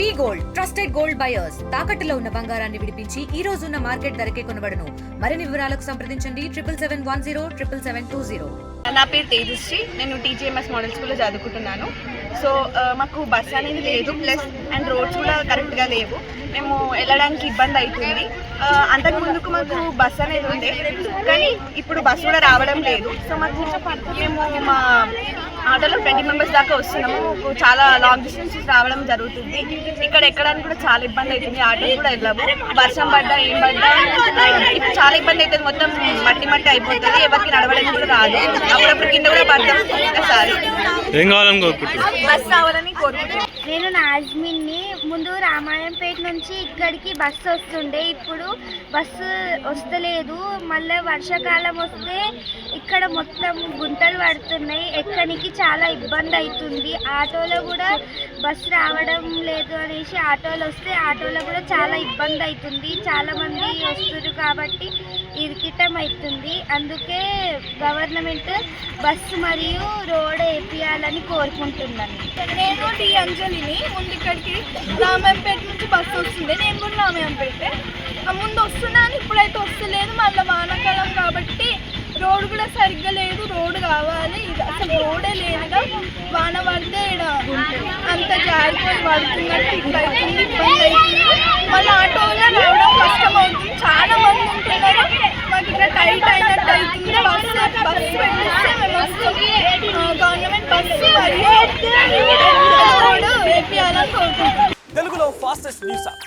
V gold trusted gold buyers. తాకట్టులో ఉన్న బంగారాన్ని విడిపించి ఈ రోజు ఉన్న మార్కెట్ ధరకే కొనబడను. మరిన్ని వివరాలకు సంప్రదించండి. Triple seven one zero triple seven two zero. నా పేరు తేజశ్రీ నేను టీజీఎంఎస్ మోడల్ స్కూల్లో చదువుకుంటున్నాను. సో మాకు బస్ అనేది లేదు. ప్లస్ అండ్ రోడ్స్ కూడా కరెక్ట్గా లేవు. మేము వెళ్ళడానికి ఇబ్బంది అవుతుంది. అంతకు ముందుకు మాకు బస్ అనేది ఉండే. కానీ ఇప్పుడు బస్ కూడా రావడం లేదు. సో మాకు మేము మా ఆటోలో ట్వంటీ మెంబర్స్ దాకా వస్తున్నాము. చాలా లాంగ్ డిస్టెన్స్ రావడం జరుగుతుంది. ఇక్కడ ఎక్కడానికి కూడా చాలా ఇబ్బంది అవుతుంది. ఆటోలు కూడా వెళ్ళవు వర్షం పడ్డా ఏం పడ్డా ఇప్పుడు చాలా ఇబ్బంది అవుతుంది. మొత్తం మట్టి మట్టి అయిపోతుంది. ఎవరికి నడవడానికి కూడా రాదు. అప్పుడప్పుడు కింద కూడా పడతాం ఒకసారి ఏం కావాలని కోరుకుంటున్నాను బస్ రావాలని కోరుకుంటున్నాం. నేను నాజ్మిన్ని ముందు రామాయంపేట నుంచి ఇక్కడికి బస్సు వస్తుండే. ఇప్పుడు బస్సు వస్తలేదు. మళ్ళీ వర్షాకాలం వస్తే ఇక్కడ మొత్తం గుంటలు పడుతున్నాయి. ఎక్కడికి చాలా ఇబ్బంది అవుతుంది. ఆటోలో కూడా బస్సు రావడం లేదు అనేసి ఆటోలు వస్తే ఆటోలో కూడా చాలా ఇబ్బంది అవుతుంది. చాలామంది వస్తున్నారు కాబట్టి ఇరికిటం అవుతుంది అందుకే గవర్నమెంట్ బస్సు మరియు రోడ్ వేపియాలని కోరుకుంటున్నాను. నేను డి. అంజలిని ముందు ఇక్కడికి రామాయంపేట నుంచి బస్సు వస్తుంది. నేను కూడా రామాయంపేట. ఆ ముందు వస్తున్నాను ఇప్పుడైతే వస్తలేదు. మళ్ళీ వానాకాలం కాబట్టి రోడ్ కూడా సరిగ్గా లేదు. రోడ్ కావాలి. అసలు రోడే లేదుగా. వాన పడితే అంత జాగ్రత్త పడుతున్నట్టు ఇట్లా ఇబ్బంది అవుతుంది మళ్ళీ ఆటోలో రావడం కష్టం అవుతుంది చాలా మంది ఉంటున్నారు మాకు ఇక్కడ టైట్ అయినట్టు అవుతుంది బస్సు బస్సు పెట్టిస్తే మేము వస్తాం గవర్నమెంట్ బస్సు మరియు రోడ్ వేపియాలని కోరుకుంటున్నాం తెలుగులో ఫాస్టెస్ట్ న్యూస్ యాప్